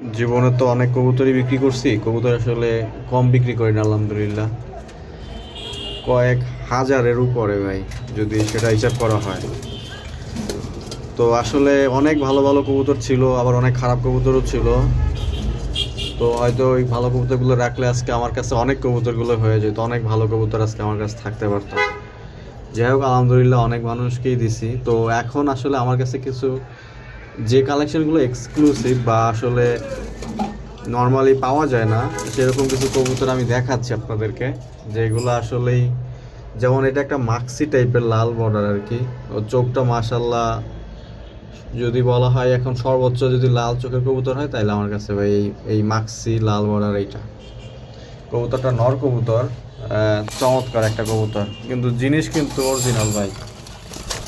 জীবনে তো অনেক কবুতরই বিক্রি করছি। কবুতর আসলে কম বিক্রি করি না, আলহামদুলিল্লাহ। কয়েক হাজারের উপরে ভাই, যদি সেটা হিসাব করা হয়। তো আসলে অনেক ভালো ভালো কবুতর ছিল, আবার অনেক খারাপ কবুতরও ছিল। তো হয়তো ওই ভালো কবুতরগুলো রাখলে আজকে আমার কাছে অনেক কবুতরগুলো হয়ে যেত, অনেক ভালো কবুতর আজকে আমার কাছে থাকতে পারতো। যাই হোক, আলহামদুলিল্লাহ অনেক মানুষকেই দিছি। তো এখন আসলে আমার কাছে কিছু যে কালেকশনগুলো এক্সক্লুসিভ বা আসলে নর্মালি পাওয়া যায় না, সেরকম কিছু কবুতর আমি দেখাচ্ছি আপনাদেরকে, যেগুলো আসলেই যেমন এটা একটা মাক্সি টাইপের লাল বর্ডার আর কি ও চোখটা মাশাল্লাহ যদি বলা হয় এখন সর্বোচ্চ যদি লাল চোখের কবুতর হয় তাহলে আমার কাছে ভাই এই এই মাক্সি লাল বর্ডার এইটা। কবুতরটা নর কবুতর চমৎকার একটা কবুতর। কিন্তু জিনিস কিন্তু অরিজিনাল ভাই।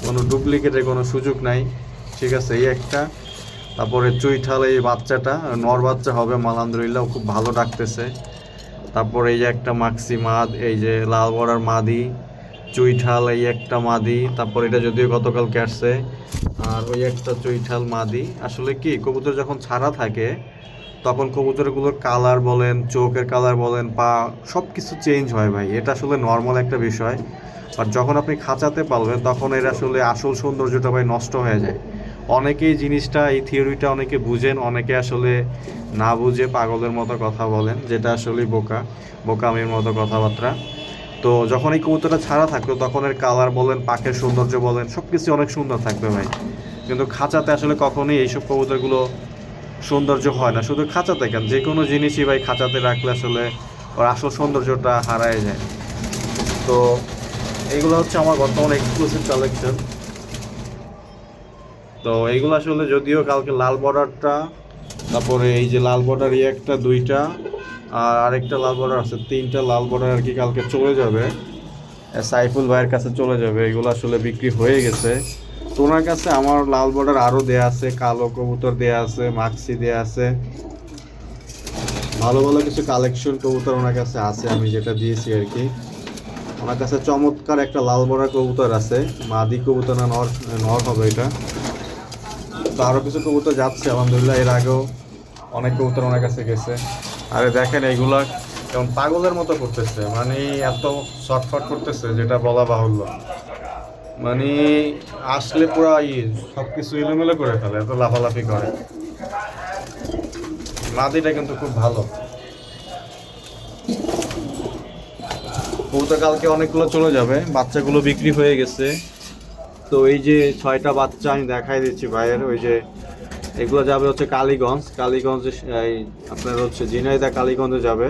কোনো ডুপ্লিকেটের কোনো সুযোগ নাই। ঠিক আছে, এই একটা। তারপরে চুইঠাল এই বাচ্চাটা, নর বাচ্চা হবে, আলহামদুলিল্লাহ খুব ভালো ডাকতেছে। তারপরে এই যে একটা মাক্সি মাদ, এই যে লাল বড়ার মাদি চুইঠাল এই একটা মাদি, তারপর এটা যদিও গতকাল আসছে, আর ওই একটা চুইঠাল মাদি। আসলে কি, কবুতর যখন ছাড়া থাকে, তখন কবুতরগুলোর কালার বলেন, চোখের কালার বলেন, পা সব কিছু চেঞ্জ হয় ভাই। এটা আসলে নর্মাল একটা বিষয়। আর যখন আপনি খাঁচাতে পারবেন তখন এর আসলে আসল সৌন্দর্যটা ভাই নষ্ট হয়ে যায়। অনেকেই জিনিসটা, এই থিওরিটা অনেকে বুঝেন, অনেকে আসলে না বুঝে পাগলের মতো কথা বলেন, যেটা আসলে বোকা, বোকামির মতো কথাবার্তা। তো যখন এই কবুতরটা ছাড়া থাকতো, তখন এর কালার বলেন, পাখের সৌন্দর্য বলেন সব কিছু অনেক সুন্দর থাকবে ভাই। কিন্তু খাঁচাতে আসলে কখনোই এইসব কবুতরগুলো সৌন্দর্য হয় না, শুধু খাঁচাতে কেন? যে কোনো জিনিসই ভাই খাঁচাতে রাখলে আসলে ওর আসল সৌন্দর্যটা হারায় যায়। তো এইগুলো হচ্ছে আমার বর্তমানে এক্সক্লুসিভ কালেকশন তো এইগুলো আসলে যদিও কালকে লাল বর্ডারটা, তারপরে এই যে লাল বর্ডার একটা, দুইটা, আর আরেকটা লাল বর্ডার আছে, তিনটা লাল বর্ডার আর কি কালকে চলে যাবে। সাইফুল ভাইয়ের কাছে চলে যাবে, এগুলো আসলে বিক্রি হয়ে গেছে। তো ওনার কাছে আমার লাল বর্ডার আরও দেয়া আছে, কালো কবুতর দেয়া আছে, মাক্সি দেয়া আছে। ভালো ভালো কিছু কালেকশন কবুতর ওনার কাছে আছে, আমি যেটা দিয়েছি আর কি। ওনার কাছে চমৎকার একটা লাল বড়া কবুতর আছে, মাদি কবুতর না, নর নর হবে এটা। তো কিছু কবুতর যাচ্ছে, আলহামদুলিল্লাহ, এর আগেও অনেক কবুতর ওনার কাছে গেছে। আরে দেখেন এইগুলা যেমন পাগলের মতো করতেছে মানে এত শর্টফট করতেছে, যেটা বলা বাহুল্য। মানে আসলে পুরা ই সব কিছু এলোমেলো করে ফেলে, এত লাফালাফি করে। মাদিটা কিন্তু খুব ভালো। কবুতর কালকে অনেকগুলো চলে যাবে, বাচ্চাগুলো বিক্রি হয়ে গেছে। তো এই যে ছয়টা বাচ্চা আমি দেখাই দিচ্ছি ভাইয়ের, ওই যে এগুলো যাবে হচ্ছে কালীগঞ্জ। কালীগঞ্জ আপনার হচ্ছে ঝিনাইদা কালীগঞ্জে যাবে।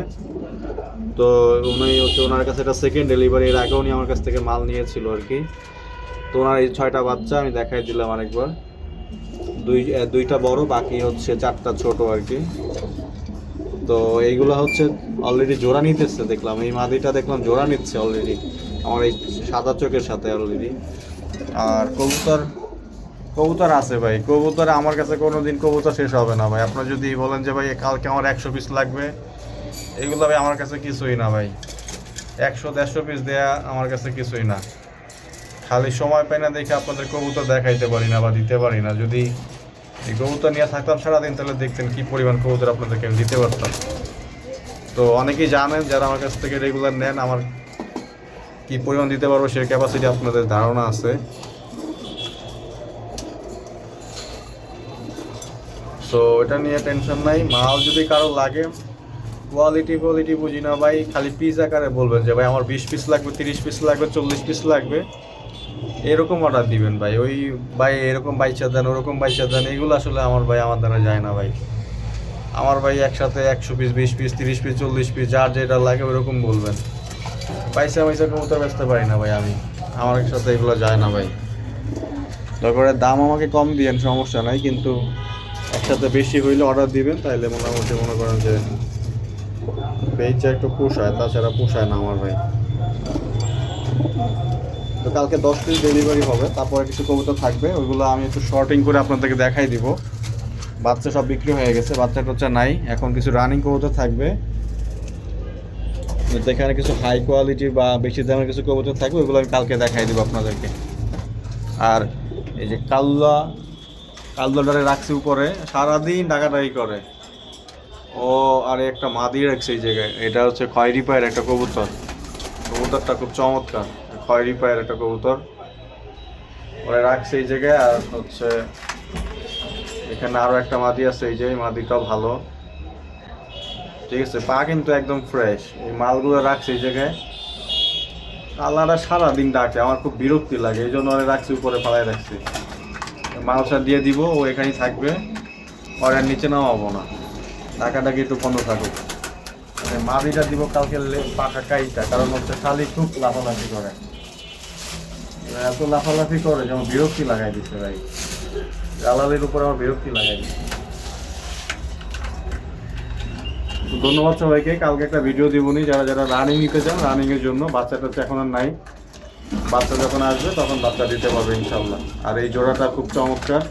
তো উনি হচ্ছে ওনার কাছে এটা সেকেন্ড ডেলিভারি এর আগেও উনি আমার কাছ থেকে মাল নিয়েছিল আর কি। তো ওনার এই ছয়টা বাচ্চা আমি দেখাই দিলাম আরেকবার। দুই দুইটা বড়, বাকি হচ্ছে চারটা ছোট আর কি। তো এইগুলো হচ্ছে অলরেডি জোড়া নিতেছে, দেখলাম। এই মাদিটা দেখলাম জোড়া নিচ্ছে অলরেডি আমার এই সাদা চোখের সাথে অলরেডি আর কবুতর কবুতর আছে ভাই। কবুতর আমার কাছে কোনো দিন কবুতর শেষ হবে না ভাই। আপনার যদি বলেন যে ভাই, কালকে আমার একশো পিস লাগবে, এগুলো ভাই আমার কাছে কিছুই না ভাই। একশো, দেড়শো পিস দেয়া আমার কাছে কিছুই না। খালি সময় পাই না দেখে আপনাদের কবুতর দেখাইতে পারি না বা দিতে পারি না। যদি এই কবুতর নিয়ে থাকতাম সারাদিন, তাহলে দেখতেন কি পরিমাণ কবুতর আপনাদেরকে আমি দিতে পারতাম। তো অনেকেই জানেন, যারা আমার কাছ থেকে রেগুলার নেন, আমার কি পরিমাণ দিতে পারব সে ক্যাপাসিটি আপনাদের ধারণা আছে। তো এটা নিয়ে টেনশন নাই। মাল যদি কারও লাগে কোয়ালিটি কোয়ালিটি বুঝি না ভাই, খালি পিস আকারে বলবেন যে, ভাই, আমার বিশ পিস লাগবে, তিরিশ পিস লাগবে, চল্লিশ পিস লাগবে। এরকম অর্ডার দিবেন ভাই। ওই ভাই এরকম বাইচা দেন, ওরকম বাইচা দেন, এগুলো আসলে আমার ভাই, আমার দ্বারা যায় না ভাই। আমার ভাই একসাথে একশো পিস বিশ পিস তিরিশ পিস চল্লিশ পিস যার যেটা লাগে ওরকম বলবেন। পয়সা পয়সা কবুতর বেচতে পারি না ভাই আমি। আমার সাথে এগুলো যায় না ভাই। তারপরে দাম আমাকে কম দিয়েন, সমস্যা নাই, কিন্তু একসাথে বেশি হইলে অর্ডার দিবেন, তাইলে মোটামুটি মনে করেন যে পেজটা একটু পোষায় তাছাড়া পোষায় না আমার ভাই। তো কালকে দশ পিস ডেলিভারি হবে, তারপরে কিছু কবুতর থাকবে, ওইগুলো আমি একটু শর্টিং করে আপনাদেরকে দেখাই দিব। বাচ্চা সব বিক্রি হয়ে গেছে বাচ্চা টাচ্চা নাই, এখন কিছু রানিং কবুতর থাকবে। যেখানে কিছু হাই কোয়ালিটি বা বেশি দামের কিছু কবুতর থাকবে ওগুলো আমি কালকে দেখাই দিব আপনাদেরকে। আর এই যে কাল্লা, কাল্লাটারে রাখছি উপরে, সারাদিন ডাকাডাকি করে। ও, আর একটা মাদি রাখছে এই জায়গায়, এটা হচ্ছে খয়েরি পায়ের একটা কবুতর। কবুতরটা খুব চমৎকার, খয়েরি পায়ের একটা কবুতর। ওরা রাখছে এই জায়গায়, আর হচ্ছে এখানে আরও একটা মাদি আছে, এই যে মাদিটাও ভালো। ঠিক আছে, পা কিন্তু একদম ফ্রেশ এই মালগুলো রাখছে এই জায়গায়। আল্লাহরা সারাদিন ডাকে, আমার খুব বিরক্তি লাগে, এই জন্য ওরা রাখছি, উপরে ফালাই রাখছি। মালসা দিয়ে দিব, ও এখানেই থাকবে ওর নিচে নামাবো না। টাকাটাকে একটু বন্ধ থাকুক। মানে মাদিটা দিব কালকে পাকা কাইটা, কারণ হচ্ছে খালি খুব লাফালাফি করে। এত লাফালাফি করে যেমন বিরক্তি লাগাই দিচ্ছে ভাই। জালালের উপর আমার বিরক্তি লাগাই দিচ্ছে তো ধন্যবাদ সবাইকে। কালকে একটা ভিডিও দিবনি যারা যারা রানিং নিতে চান রানিং এর জন্য। বাচ্চাটা তো এখন আর নাই। বাচ্চা যখন আসবে, তখন বাচ্চা দিতে পারবে ইনশাল্লাহ আর এই জোড়াটা খুব চমৎকার।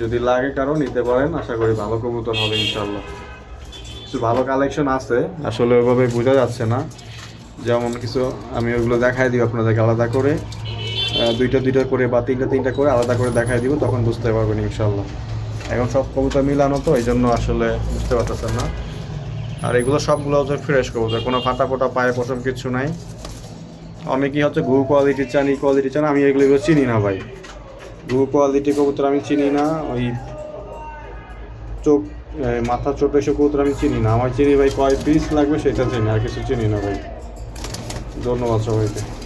যদি লাগে কারও, নিতে পারেন। আশা করি ভালো কবুতর হবে ইনশাল্লাহ কিছু ভালো কালেকশন আছে। আসলে ওইভাবে বোঝা যাচ্ছে না। যেমন কিছু আমি ওগুলো দেখাই দিব আপনাদেরকে আলাদা করে। দুইটা দুইটা করে বা তিনটা তিনটা করে আলাদা করে দেখাই দিব, তখন বুঝতে পারবেন ইনশাল্লাহ এখন সব কবুতর মিলানো তো এই জন্য আসলে বুঝতে পারতেছেন না। আর এগুলো সবগুলো হচ্ছে ফ্রেশ কবুতর, কোনো ফাটা ফোটা, পায়ে পশম কিছু নাই। অনেকেই হচ্ছে ঘু কোয়ালিটি চান, ই কোয়ালিটি চান, আমি এগুলো চিনি না ভাই। ঘু কোয়ালিটি কবুতর আমি চিনি না, ওই চোখ মাথা ছোট এসব কবুতর আমি চিনি না। আমার চিনি ভাই কয় পিস লাগবে সেটা চিনি, আর কিছু চিনি না ভাই। ধন্যবাদ সবাইকে।